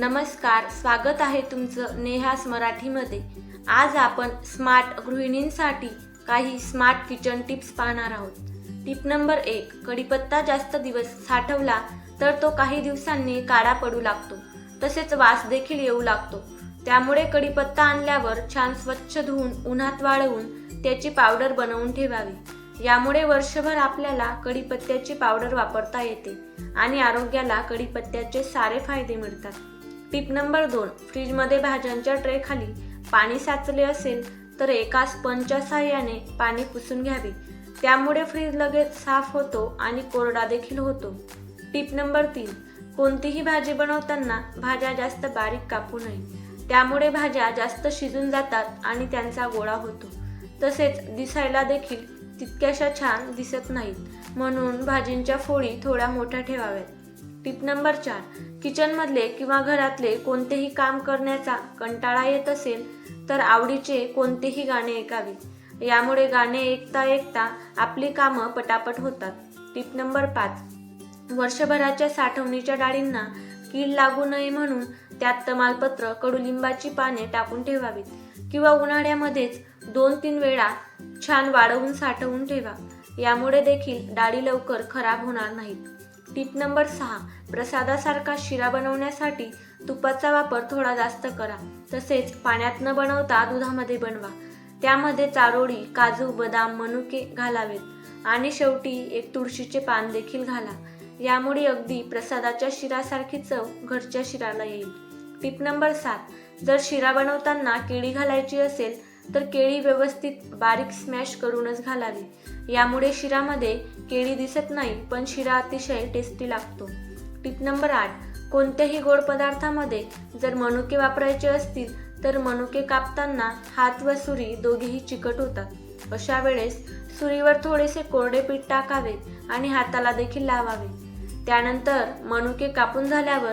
नमस्कार स्वागत आहे तुमचं नेहास मराठीमध्ये. आज आपण स्मार्ट गृहिणींसाठी काही स्मार्ट किचन टिप्स पाहणार आहोत. टिप नंबर एक कढीपत्ता जास्त दिवस साठवला तर तो काही दिवसांनी काळा पडू लागतो. तसेच वास देखील येऊ लागतो. त्यामुळे कढीपत्ता आणल्यावर छान स्वच्छ धुवून उन्हात वाळवून त्याची पावडर बनवून ठेवावी. यामुळे वर्षभर आपल्याला कढीपत्त्याची पावडर वापरता येते आणि आरोग्याला कढीपत्त्याचे सारे फायदे मिळतात. टिप नंबर दोन फ्रीजमध्ये भाज्यांच्या ट्रेखाली पाणी साचले असेल तर एका स्पंजच्या सहाय्याने पाणी पुसून घ्यावे. त्यामुळे फ्रीज लगेच साफ होतो आणि कोरडा देखील होतो. टिप नंबर तीन कोणतीही भाजी बनवताना भाज्या जास्त बारीक कापू नये. त्यामुळे भाज्या जास्त शिजून जातात आणि त्यांचा गोळा होतो. तसेच दिसायला देखील तितक्याशा छान दिसत नाहीत. म्हणून भाजींच्या फोडी थोड्या मोठ्या ठेवाव्यात. टिप नंबर चार. किचनमधले किंवा घरातले कोणतेही काम करण्याचा कंटाळा येत असेल तर आवडीचे कोणतेही गाणे ऐकावे. यामुळे गाणे ऐकता ऐकता आपली कामं पटापट होतात. टिप नंबर पाच. वर्षभराच्या साठवणीच्या डाळींना कीड लागू नये म्हणून त्यात तमालपत्र कडुलिंबाची पाने टाकून ठेवावीत किंवा उन्हाळ्यामध्येच दोन तीन वेळा छान वाढवून साठवून ठेवा. यामुळे देखील डाळी लवकर खराब होणार नाहीत. टिप नंबर सहा प्रसादासारखा शिरा बनवण्यासाठी तुपाचा वापर थोडा जास्त करा. तसेच पाण्यात न बनवता दुधामध्ये बनवा. त्यामध्ये चारोळी काजू बदाम मनुके घालावेत. आणि शेवटी एक तुळशीचे पान देखील घाला. यामुळे अगदी प्रसादाच्या शिरासारखी चव घरच्या शिराला येईल. टिप नंबर सात जर शिरा बनवताना केळी घालायची असेल तर केळी व्यवस्थित बारीक स्मॅश करूनच घालावी. यामुळे शिरामध्ये केळी दिसत नाही पण शिरा अतिशय टेस्टी लागतो. टिप नंबर आठ. कोणत्याही गोड पदार्थामध्ये जर मनुके वापरायचे असतील तर मनुके कापताना हात व सुरी दोघेही चिकट होतात. अशा वेळेस सुरीवर थोडेसे कोरडे पीठ टाकावे आणि हाताला देखील लावावे. त्यानंतर मनुके कापून झाल्यावर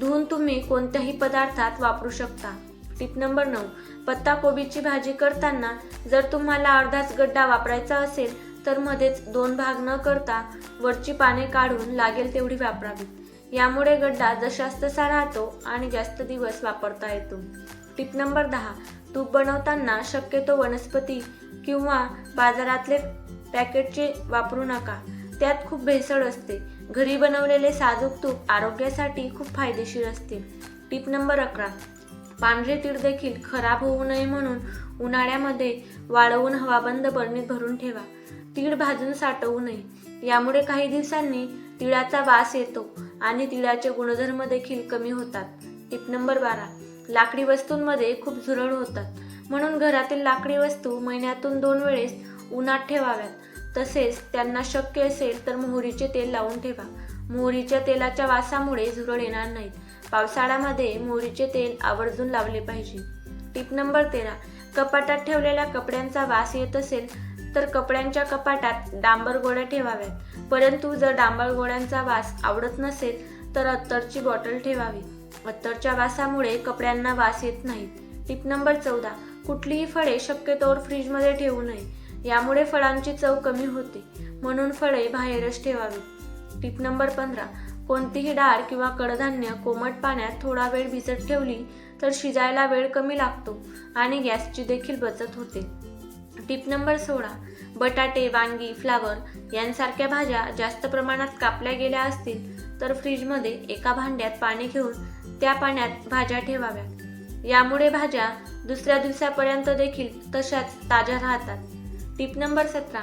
धुवून तुम्ही कोणत्याही पदार्थात वापरू शकता. टिप नंबर नऊ. पत्ताकोबीची भाजी करताना जर तुम्हाला अर्धाच गड्डा वापरायचा असेल तर मध्येच दोन भाग न करता वरची पाने काढून लागेल तेवढी वापरावी. यामुळे गड्डा जशास तसा राहतो आणि जास्त दिवस वापरता येतो. टिप नंबर दहा. तूप बनवताना शक्यतो वनस्पती किंवा बाजारातले पॅकेटचे वापरू नका. त्यात खूप भेसळ असते. घरी बनवलेले साजूक तूप आरोग्यासाठी खूप फायदेशीर असते. टिप नंबर अकरा. पांढरे तीळ देखील खराब होऊ नये म्हणून उन्हाळ्यामध्ये वाळवून हवाबंद बरणीत भरून ठेवा. तीळ भाजून साठवू नये. यामुळे काही दिवसांनी तिळाचा वास येतो आणि तिळाचे गुणधर्म देखील कमी होतात. टिप नंबर बारा. लाकडी वस्तूंमध्ये खूप झुरळ होतात. म्हणून घरातील लाकडी वस्तू महिन्यातून दोन वेळेस उन्हात ठेवाव्यात. तसेच त्यांना शक्य असेल तर मोहरीचे तेल लावून ठेवा. मोहरीच्या तेलाच्या वासामुळे झुरळ येणार नाहीत. पावसाळ्यामध्ये मोहरीचे तेल आवर्जून लावले पाहिजे. टिप नंबर तेरा. कपाटात ठेवलेल्या कपड्यांचा वास येत असेल तर कपड्यांच्या कपाटात डांबर गोळ्या ठेवाव्यात. परंतु जर डांबर गोळ्यांचा वास आवडत नसेल तर अत्तरची बॉटल ठेवावी. अत्तरच्या वासामुळे कपड्यांना वास येत नाही. टिप नंबर चौदा. कुठलीही फळे शक्यतोवर फ्रीजमध्ये ठेवू नये. यामुळे फळांची चव कमी होते. म्हणून फळे बाहेरच ठेवावी टिप नंबर पंधरा. कोणतीही डाळ किंवा कडधान्य कोमट पाण्यात थोडा वेळ भिजत ठेवली तर शिजायला वेळ कमी लागतो आणि गॅसची देखील बचत होते. टिप नंबर सोळा. बटाटे वांगी फ्लावर यांसारख्या भाज्या जास्त प्रमाणात कापल्या गेल्या असतील तर फ्रीजमध्ये एका भांड्यात पाणी घेऊन त्या पाण्यात भाज्या ठेवाव्यात. यामुळे भाज्या दुसऱ्या दिवसापर्यंत देखील तशाच ताज्या राहतात. टिप नंबर सतरा.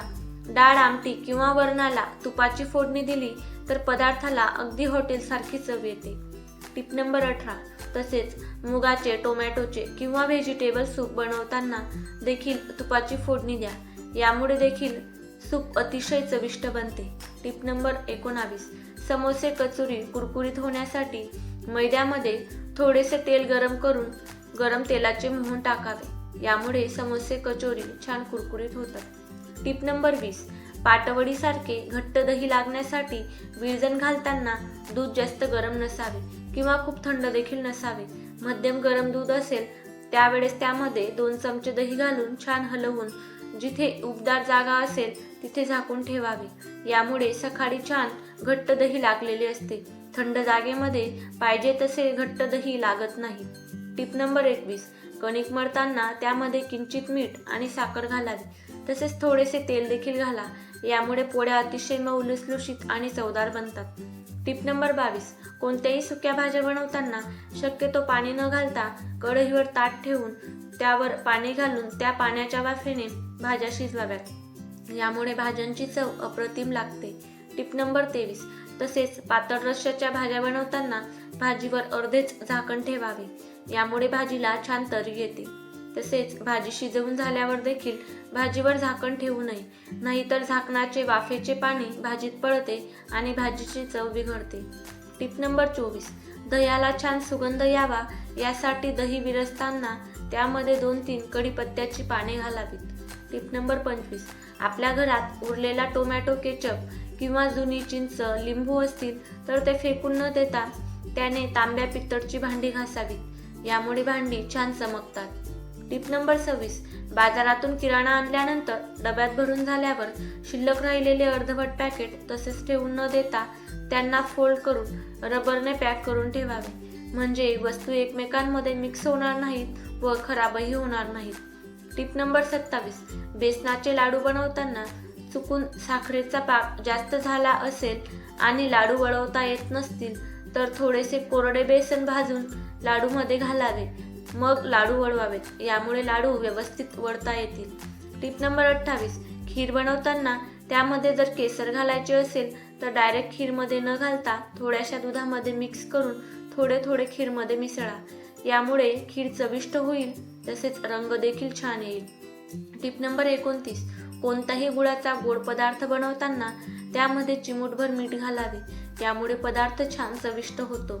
डाळ आमटी किंवा वरणाला तुपाची फोडणी दिली तर पदार्थाला अगदी हॉटेलसारखी चव येते. टिप नंबर अठरा. तसेच मुगाचे टोमॅटोचे किंवा व्हेजिटेबल सूप बनवताना देखील तुपाची फोडणी द्या. यामुळे देखील सूप अतिशय चविष्ट बनते. टिप नंबर एकोणावीस. समोसे कचोरी कुरकुरीत होण्यासाठी मैद्यामध्ये थोडेसे तेल गरम करून गरम तेलाचे मोहन टाकावे. यामुळे समोसे कचोरी छान कुरकुरीत होतात. टिप नंबर वीस. पाटवडीसारखे घट्ट दही लागण्यासाठी विरजण घालताना दूध जास्त गरम नसावे किंवा खूप थंड देखील नसावे. मध्यम गरम दूध असेल त्यावेळेस त्यामध्ये दोन चमचे दही घालून छान हलवून जिथे उबदार जागा असेल तिथे झाकून ठेवावे. यामुळे सकाळी छान घट्ट दही लागलेले असते. थंड जागेमध्ये पाहिजे तसे घट्ट दही लागत नाही. टिप नंबर एकवीस. कणिक मळताना त्यामध्ये किंचित मीठ आणि साखर घालावी. तसेच थोडेसे तेल देखील घाला. यामुळे पोळ्या अतिशय मऊ लुसलुशीत आणि चवदार बनतात. टिप नंबर बावीस. कोणत्याही सुक्या भाज्या बनवताना शक्यतो पाणी न घालता कढईवर ताट ठेवून त्यावर पाणी घालून त्या पाण्याच्या वाफेने भाज्या शिजवाव्यात. यामुळे भाज्यांची चव अप्रतिम लागते. टिप नंबर तेवीस. तसेच पातळ रश्याच्या भाज्या बनवताना भाजीवर अर्धेच झाकण ठेवावे. यामुळे भाजीला छान तरी येते. तसेच भाजी शिजवून झाल्यावर देखील भाजीवर झाकण ठेवू नये. नाहीतर झाकणाचे वाफेचे पाणी भाजीत पळते आणि भाजीची चव बिघडते. टिप नंबर चोवीस. दह्याला छान सुगंध यावा यासाठी दही विरसताना त्यामध्ये दोन तीन कढीपत्त्याची पाने घालावीत. टिप नंबर पंचवीस. आपल्या घरात उरलेला टोमॅटो केचप किंवा जुनी चिंच लिंबू असतील तर ते फेकून न देता त्याने तांब्या पित्तळची भांडी घासावीत. यामुळे भांडी छान चमकतात. टिप नंबर सव्वीस. बाजारातून किराणा आणल्यानंतर डब्यात भरून झाल्यावर शिल्लक राहिलेले अर्धवट पॅकेट तसेच ठेवून न देता त्यांना फोल्ड करून रबरने पॅक करून ठेवावे. म्हणजे वस्तू एकमेकांमध्ये मिक्स होणार नाहीत व खराबही होणार नाहीत. टिप नंबर सत्तावीस. बेसनाचे लाडू बनवताना चुकून साखरेचा पाक जास्त झाला असेल आणि लाडू वळवता येत नसतील तर थोडेसे कोरडे बेसन भाजून लाडूमध्ये घालावे. मग लाडू वळवावेत यामुळे लाडू व्यवस्थित वळता येतील. टिप नंबर अठ्ठावीस. खीर बनवताना त्यामध्ये जर केसर घालायचे असेल तर डायरेक्ट खीरमध्ये न घालता थोड्याशा दुधामध्ये मिक्स करून थोडे थोडे खीरमध्ये मिसळा. यामुळे खीर चविष्ट होईल तसेच रंग देखील छान येईल. टिप नंबर एकोणतीस. कोणताही गुळाचा गोड पदार्थ बनवताना त्यामध्ये चिमूटभर मीठ घालावे. यामुळे पदार्थ छान चविष्ट होतो.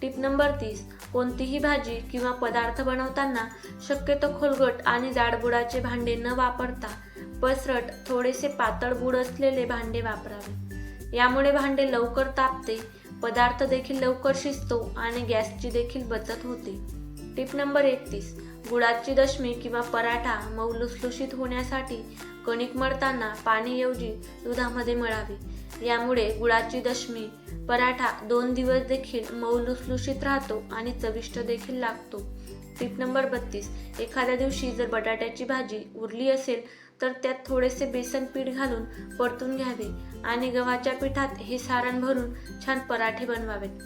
टिप नंबर तीस कोणतीही भाजी किंवा पदार्थ बनवताना शक्यतो खोलगट आणि जाडबुडाचे भांडे न वापरता पसरट थोडेसे पातळ बुड असलेले भांडे वापरावे. यामुळे भांडे लवकर तापते पदार्थ देखील लवकर शिजतो आणि गॅसची देखील बचत होते. टिप नंबर एकतीस गुळाची दशमी किंवा पराठा मऊ लुसलुशीत होण्यासाठी कणिक मळताना पाणीऐवजी दुधामध्ये मळावे. यामुळे गुळाची दशमी पराठा दोन दिवस देखील मऊ लुसलुशीत राहतो आणि चविष्ट देखील लागतो. टिप नंबर बत्तीस. एखाद्या दिवशी जर बटाट्याची भाजी उरली असेल तर त्यात थोडेसे बेसन पीठ घालून परतून घ्यावे आणि गव्हाच्या पिठात हे सारण भरून छान पराठे बनवावेत.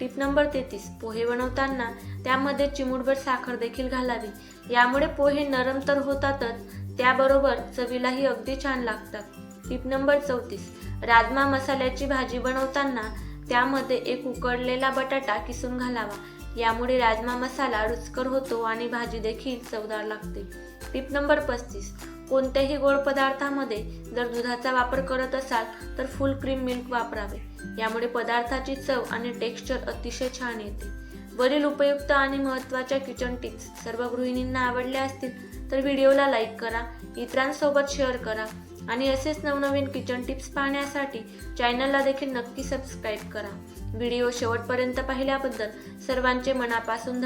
टिप नंबर तेहतीस. पोहे बनवताना त्यामध्ये चिमूटभर साखर देखील घालावी. यामुळे पोहे नरम तर होतातच त्याबरोबर चवीलाही अगदी छान लागतात. टिप नंबर चौतीस. राजमा मसाल्याची भाजी बनवताना त्यामध्ये एक उकडलेला बटाटा किसून घालावा. यामुळे राजमा मसाला रुचकर होतो आणि भाजी देखील चवदार लागते. टिप नंबर पस्तीस. कोणत्याही गोड पदार्थामध्ये जर दुधाचा वापर करत असाल तर फुल क्रीम मिल्क वापरावे. यामुळे पदार्थाची चव आणि टेक्स्चर अतिशय छान येते. वरील उपयुक्त आणि महत्त्वाच्या किचन टिप्स सर्व गृहिणींना आवडल्या असतील तर व्हिडिओला लाईक करा इतरांसोबत शेअर करा. आणि असेच नवनवीन किचन टिप्स पाहण्यासाठी चॅनलला देखील नक्की सबस्क्राईब करा. व्हिडिओ शेवटपर्यंत पाहिल्याबद्दल सर्वांचे मनापासून धन्यवाद.